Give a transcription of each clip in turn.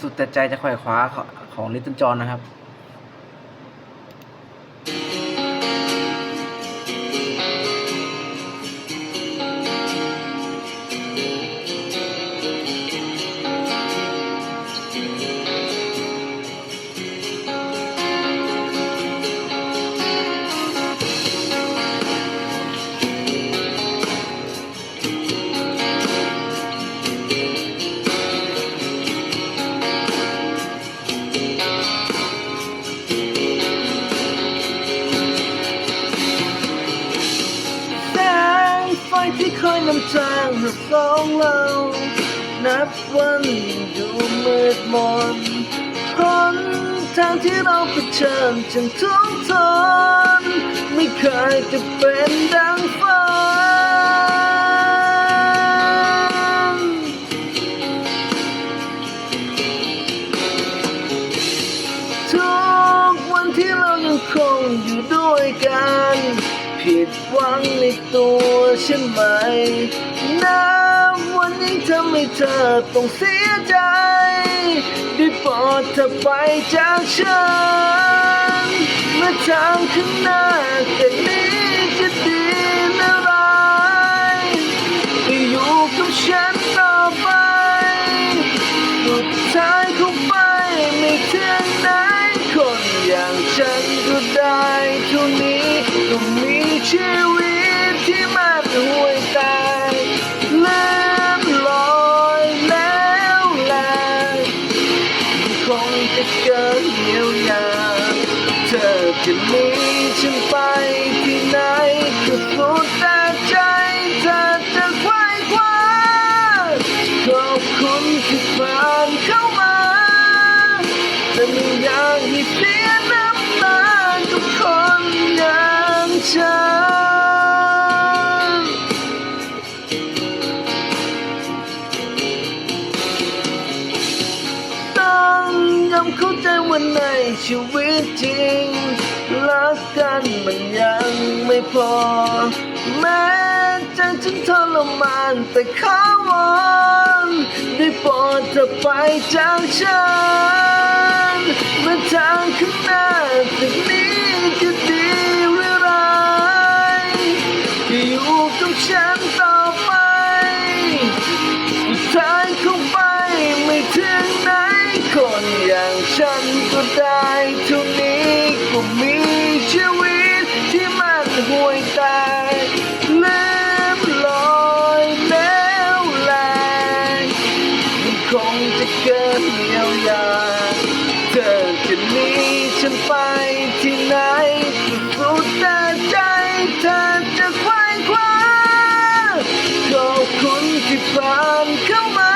สุดแต่ใจจะไขว่คว้าของของลิตเติ้ลจอนนะครับ น้อยนำทางเราสองเรานับวันอยู่มืดมนหนทางที่เราเผชิญฉันทุกทนไม่เคยจะเป็นได้ ผิดหวังในตัวฉันไหมนับวันนี้ทำให้เธอต้องเสียใจ ได้โปรดเธอไปจากฉันเมื่อทางข้างหน้าจากนี้จะดีหรือร้ายก็อยู่กับฉันต่อไปสุดท้ายคงไปไม่ถึงไหน คนอย่างฉันก็ได้เท่านี้ก็มีชีวิตที่มันห่วยตายเลื่อนลอยแล้วแลคงจะเกินเยียวยาเธอจะมีฉันไป ชีวิตจริงรักกันมันยังไม่พอ แม้ใจฉันทรมานแต่ข้าวอนได้โปรดเธอไปจากฉันเมื่อทางข้างหน้าจากนี้ ที่ผ่านเข้ามา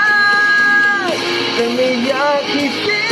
แต่ไม่อยากให้เสีย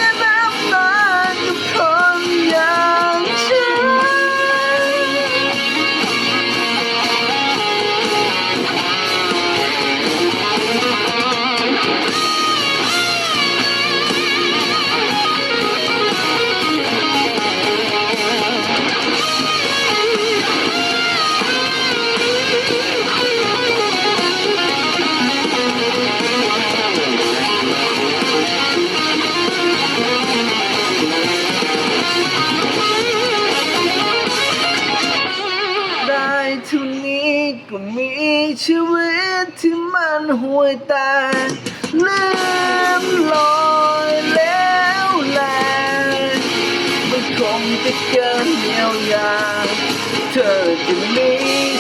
เท่านี้ก็มีชีวิตที่มันห่วยตาลืมลอยแล้วแลมันคงจะเกินเยียวยาเธอจะมี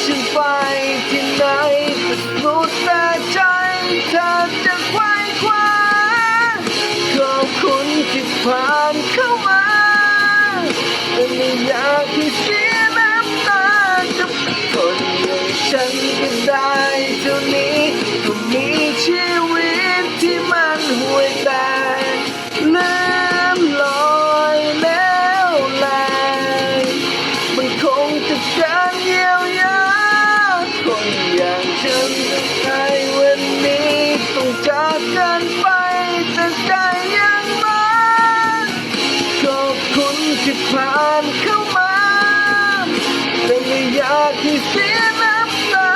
ฉันไปที่ไหนก็สุดแต่ใจเธอจะไขว้คว้าขอบคุณที่ผ่านเข้ามาแต่ไม่อยากให้เสีย อยากให้เสียน้ำตา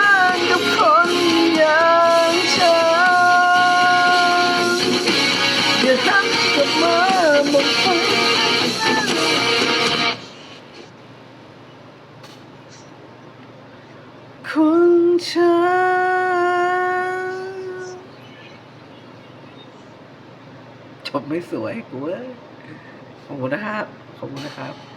กับคนอย่างฉันอย่าทำกับหมดไปคนฉันจบไม่สวยกูเว้ยขอบคุณนะครับ ขอบคุณนะครับ